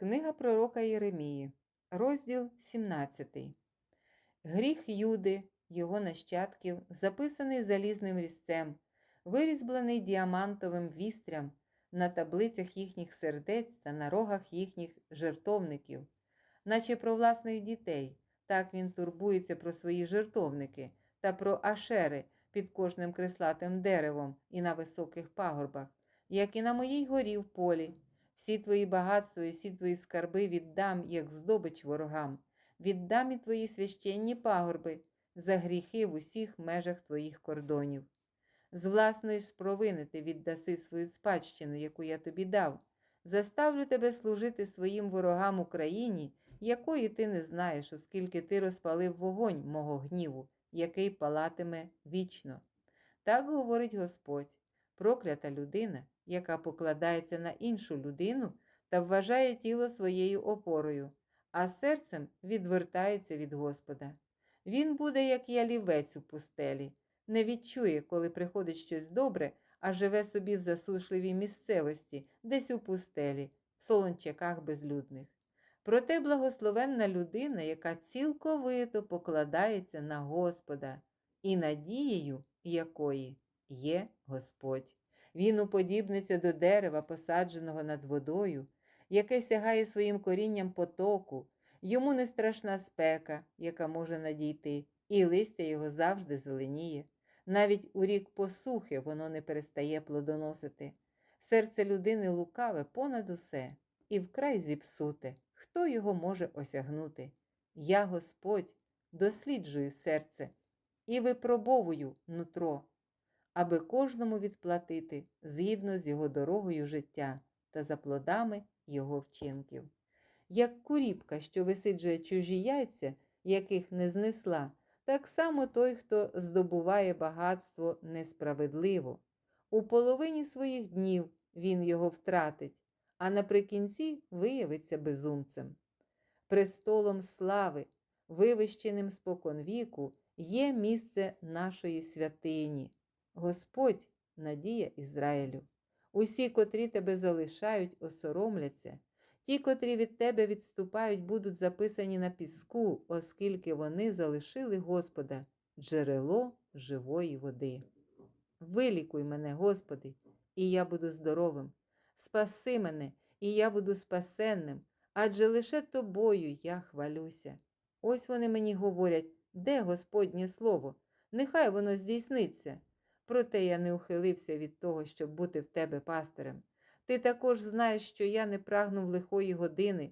Книга пророка Єремії, розділ 17. Гріх Юди, його нащадків, записаний залізним різцем, вирізблений діамантовим вістрям на таблицях їхніх сердець та на рогах їхніх жертовників, наче про власних дітей. Так він турбується про свої жертовники та про ашери під кожним креслатим деревом і на високих пагорбах, як і на моїй горі в полі. Всі твої багатства і всі твої скарби віддам, як здобич ворогам, віддам і твої священні пагорби за гріхи в усіх межах твоїх кордонів. З власної ж провини ти віддаси свою спадщину, яку я тобі дав. Заставлю тебе служити своїм ворогам Україні, якої ти не знаєш, оскільки ти розпалив вогонь мого гніву, який палатиме вічно. Так говорить Господь, проклята людина, яка покладається на іншу людину та вважає тіло своєю опорою, а серцем відвертається від Господа. Він буде, як ялівець у пустелі, не відчує, коли приходить щось добре, а живе собі в засушливій місцевості, десь у пустелі, в солончаках безлюдних. Проте благословенна людина, яка цілковито покладається на Господа, і надією якої є Господь. Він уподібниться до дерева, посадженого над водою, яке сягає своїм корінням потоку, йому не страшна спека, яка може надійти, і листя його завжди зеленіє. Навіть у рік посухи воно не перестає плодоносити. Серце людини лукаве понад усе, і вкрай зіпсуте, хто його може осягнути. Я, Господь, досліджую серце і випробовую нутро аби кожному відплатити згідно з його дорогою життя та за плодами його вчинків. Як куріпка, що висиджує чужі яйця, яких не знесла, так само той, хто здобуває багатство несправедливо. У половині своїх днів він його втратить, а наприкінці виявиться безумцем. Престолом слави, вивищеним споконвіку, є місце нашої святині. Господь надія Ізраїлю. Усі, котрі тебе залишають, осоромляться, ті, котрі від тебе відступають, будуть записані на піску, оскільки вони залишили Господа, джерело живої води. Вилікуй мене, Господи, і я буду здоровим. Спаси мене, і я буду спасенним, адже лише тобою я хвалюся. Ось вони мені говорять, де Господнє Слово? Нехай воно здійсниться. Проте я не ухилився від того, щоб бути в тебе пастирем. Ти також знаєш, що я не прагнув лихої години,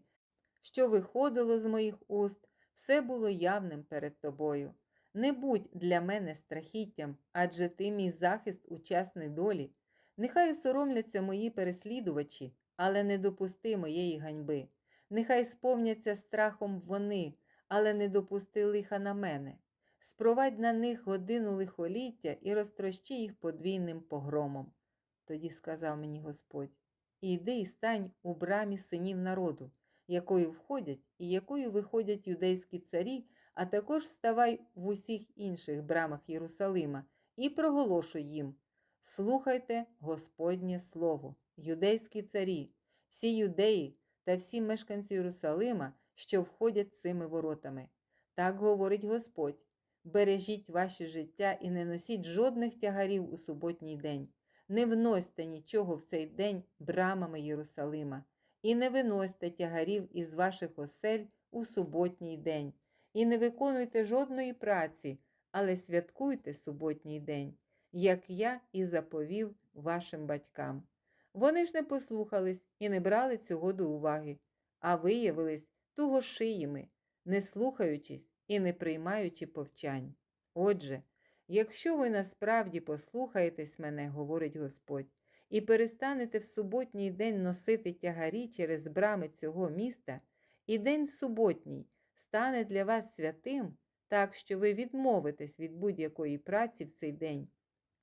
що виходило з моїх уст, все було явним перед тобою. Не будь для мене страхіттям, адже ти мій захист у час недолі. Нехай соромляться мої переслідувачі, але не допусти моєї ганьби. Нехай сповняться страхом вони, але не допусти лиха на мене спровадь на них годину лихоліття і розтрощи їх подвійним погромом. Тоді сказав мені Господь: Іди і стань у брамі синів народу, якою входять і якою виходять юдейські царі, а також вставай в усіх інших брамах Єрусалима і проголошуй їм: Слухайте Господнє Слово, юдейські царі, всі юдеї та всі мешканці Єрусалима, що входять цими воротами. Так говорить Господь. Бережіть ваше життя і не носіть жодних тягарів у суботній день. Не вносьте нічого в цей день брамами Єрусалима, і не виносьте тягарів із ваших осель у суботній день, і не виконуйте жодної праці, але святкуйте суботній день, як я і заповів вашим батькам. Вони ж не послухались і не брали цього до уваги, а виявились тугошиїми, не слухаючись і не приймаючи повчань. Отже, якщо ви насправді послухаєтесь мене, говорить Господь, і перестанете в суботній день носити тягарі через брами цього міста, і день суботній стане для вас святим, так що ви відмовитесь від будь-якої праці в цей день,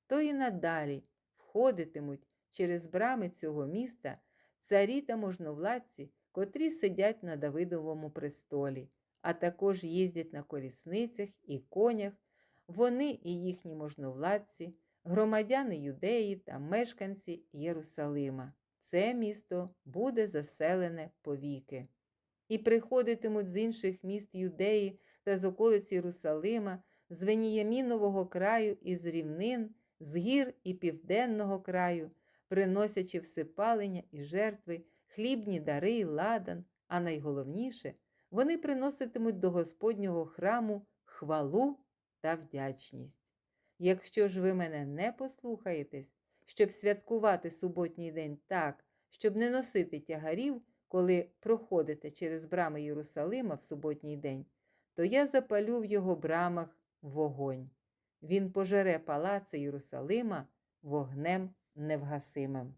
то і надалі входитимуть через брами цього міста царі та можновладці, котрі сидять на Давидовому престолі а також їздять на колісницях і конях, вони і їхні можновладці, громадяни Юдеї та мешканці Єрусалима. це місто буде заселене повіки. І приходитимуть з інших міст Юдеї та з околиць Єрусалима, з Веніямінового краю і з рівнин, з гір і південного краю, приносячи всипалення і жертви, хлібні дари й ладан, а найголовніше, вони приноситимуть до Господнього храму хвалу та вдячність. Якщо ж ви мене не послухаєтесь, щоб святкувати суботній день так, щоб не носити тягарів, коли проходите через брами Єрусалима в суботній день, то я запалю в його брамах вогонь. Він пожере палаци Єрусалима вогнем невгасимим.